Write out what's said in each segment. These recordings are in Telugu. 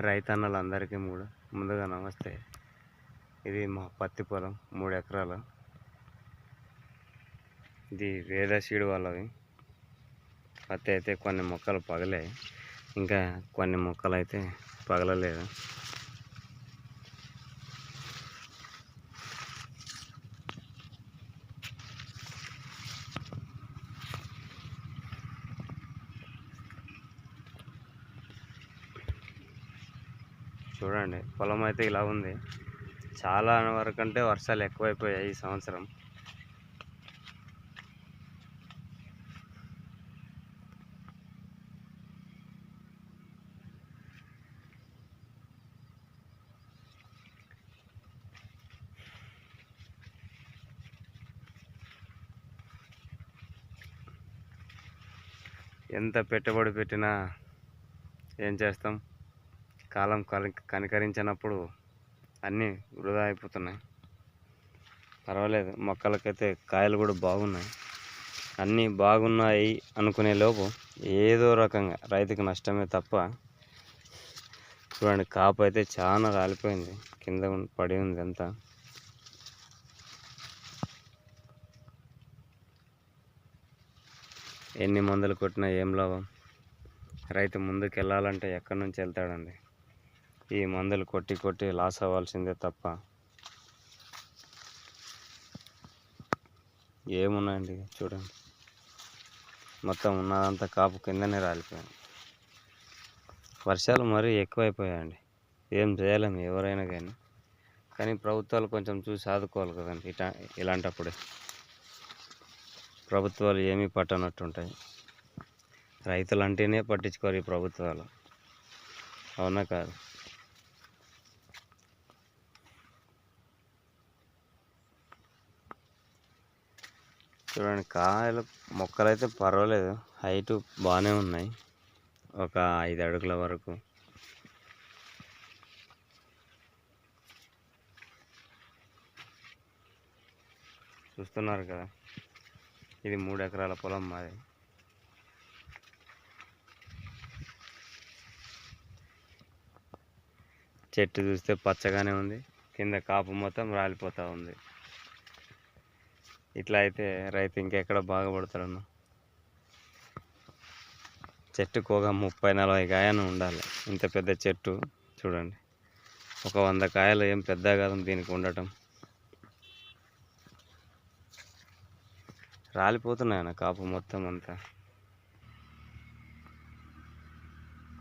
రైతన్నలందరికీ కూడా ముందుగా నమస్తే. ఇది మా పత్తి పొలం మూడు ఎకరాలు. ఇది వేద సీడ్ వాళ్ళవి. పత్తి అయితే కొన్ని మొక్కలు పగలాయి ఇంకా కొన్ని మొక్కలు అయితే పగలలేదు. చూడండి పొలం అయితే ఇలా ఉంది. చాలా వరకు అంటే వర్షాలు ఎక్కువైపోయాయి ఈ సంవత్సరం. ఎంత పెట్టుబడి పెట్టినా ఏం చేస్తాం? కాలం కలి కనికరించినప్పుడు అన్నీ వృధా అయిపోతున్నాయి. పర్వాలేదు మొక్కలకైతే కాయలు కూడా బాగున్నాయి. అన్నీ బాగున్నాయి అనుకునే లోపు ఏదో రకంగా రైతుకు నష్టమే తప్ప చూడండి కాపు అయితే చాలా రాలిపోయింది. కింద పడి ఉంది అంతా. ఎన్ని మందులు కొట్టినా ఏం లాభం? రైతు ముందుకు వెళ్ళాలంటే ఎక్కడి నుంచి వెళ్తాడండి? ఈ మందులు కొట్టి కొట్టి లాస్ అవ్వాల్సిందే తప్ప. ఏమున్నాయండి చూడండి. మొత్తం ఉన్నదంతా కాపు కిందనే రాలిపోయింది. వర్షాలు మరీ ఎక్కువైపోయాయండి. ఏం చేయలేము ఎవరైనా కానీ. కానీ ప్రభుత్వాలు కొంచెం చూసి ఆదుకోవాలి కదండి ఇటా ఇలాంటప్పుడే. ప్రభుత్వాలు ఏమీ పట్టనట్టుంటాయి. రైతులు అంటేనే పట్టించుకోరు ఈ ప్రభుత్వాలు. అవునా కాదు? చూడండి కాయలు మొక్కలు అయితే పర్వాలేదు. హైట్ బాగానే ఉన్నాయి. ఒక ఐదు అడుగుల వరకు. చూస్తున్నారు కదా ఇది మూడు ఎకరాల పొలం మాది. చెట్టు చూస్తే పచ్చగానే ఉంది. కింద కాపు మొత్తం రాలిపోతూ ఉంది. ఇట్లా అయితే రైతు ఇంకెక్కడ బాగుపడతాడన్న. చెట్టు కోగా ముప్పై నలభై కాయను ఉండాలి. ఇంత పెద్ద చెట్టు చూడండి. ఒక వంద కాయలు ఏం పెద్ద కాదు దీనికి ఉండటం. రాలిపోతున్నాయన్న కాపు మొత్తం అంతా.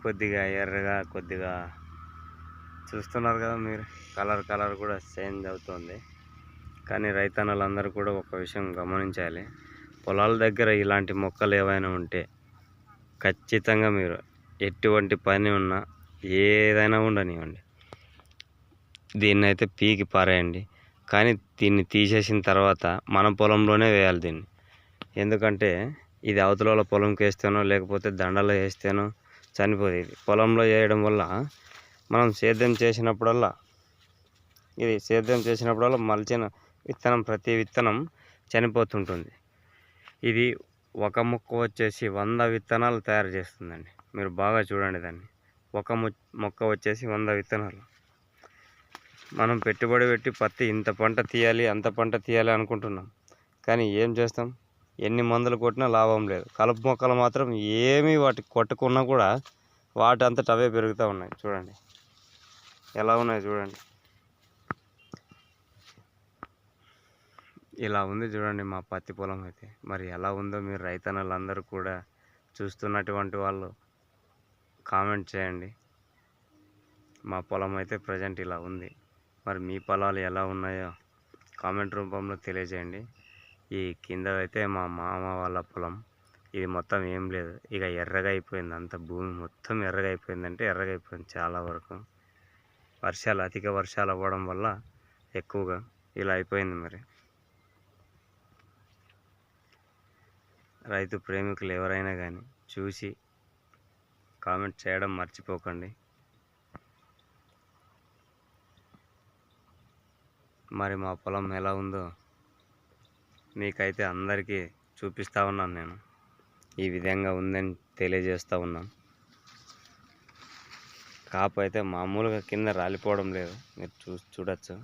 కొద్దిగా ఎర్రగా కొద్దిగా చూస్తున్నారు కదా మీరు. కలర్ కలర్ కూడా చేంజ్ అవుతుంది. కానీ రైతన్నలందరూ కూడా ఒక విషయం గమనించాలి. పొలాల దగ్గర ఇలాంటి మొక్కలు ఏవైనా ఉంటే ఖచ్చితంగా మీరు ఎటువంటి పని ఉన్నా ఏదైనా ఉండనివ్వండి. దీన్ని అయితే పీకి పారేయండి. కానీ దీన్ని తీసేసిన తర్వాత మన పొలంలోనే వేయాలి దీన్ని. ఎందుకంటే ఇది అవతల వాళ్ళ పొలంకి వేస్తేనో లేకపోతే దండలో వేస్తేనో చనిపోతుంది ఇది. పొలంలో వేయడం వల్ల మనం సేద్యం చేసినప్పుడల్లా ఇది సేద్యం చేసినప్పుడల్లా మలిచిన విత్తనం ప్రతి విత్తనం చనిపోతుంటుంది. ఇది ఒక మొక్క వచ్చేసి వంద విత్తనాలు తయారు చేస్తుందండి. మీరు బాగా చూడండి దాన్ని. ఒక మొక్క వచ్చేసి వంద విత్తనాలు. మనం పెట్టుబడి పెట్టి పత్తి ఇంత పంట తీయాలి అంత పంట తీయాలి అనుకుంటున్నాం. కానీ ఏం చేస్తాం? ఎన్ని మందులు కొట్టినా లాభం లేదు. కలుపు మొక్కలు మాత్రం ఏమీ వాటి కొట్టుకున్నా కూడా వాటి అంతట అవే పెరుగుతూ ఉన్నాయి. చూడండి. ఎలా ఉన్నాయి చూడండి. ఇలా ఉంది చూడండి మా పత్తి పొలం అయితే. మరి ఎలా ఉందో మీరు రైతన్నలందరూ కూడా చూస్తున్నటువంటి వాళ్ళు కామెంట్ చేయండి. మా పొలం అయితే ప్రజెంట్ ఇలా ఉంది. మరి మీ పొలాలు ఎలా ఉన్నాయో కామెంట్ రూపంలో తెలియజేయండి. ఈ కింద అయితే మా మామ వాళ్ళ పొలం. ఇది మొత్తం ఏం లేదు. ఇక ఎర్రగా అయిపోయింది. అంత భూమి మొత్తం ఎర్రగా అయిపోయిందంటే ఎర్రగా అయిపోయింది చాలా వరకు. వర్షాలు అధిక వర్షాలు అవ్వడం వల్ల ఎక్కువగా ఇలా అయిపోయింది మరి. రైతు ప్రేమికులు ఎవరైనా కానీ చూసి కామెంట్ చేయడం మర్చిపోకండి. మరి మా పొలం ఎలా ఉందో మీకైతే అందరికీ చూపిస్తూ ఉన్నాను నేను. ఈ విధంగా ఉందని తెలియజేస్తూ ఉన్నాను. కాపు అయితే మామూలుగా కింద రాలిపోవడం లేదు. మీరు చూ చూడచ్చు.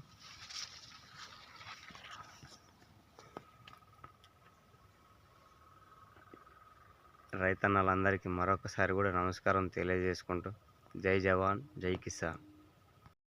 రైతన్నలందరికీ మరొకసారి కూడా నమస్కారం తెలియజేసుకుంటూ జై జవాన్ జై కిసాన్.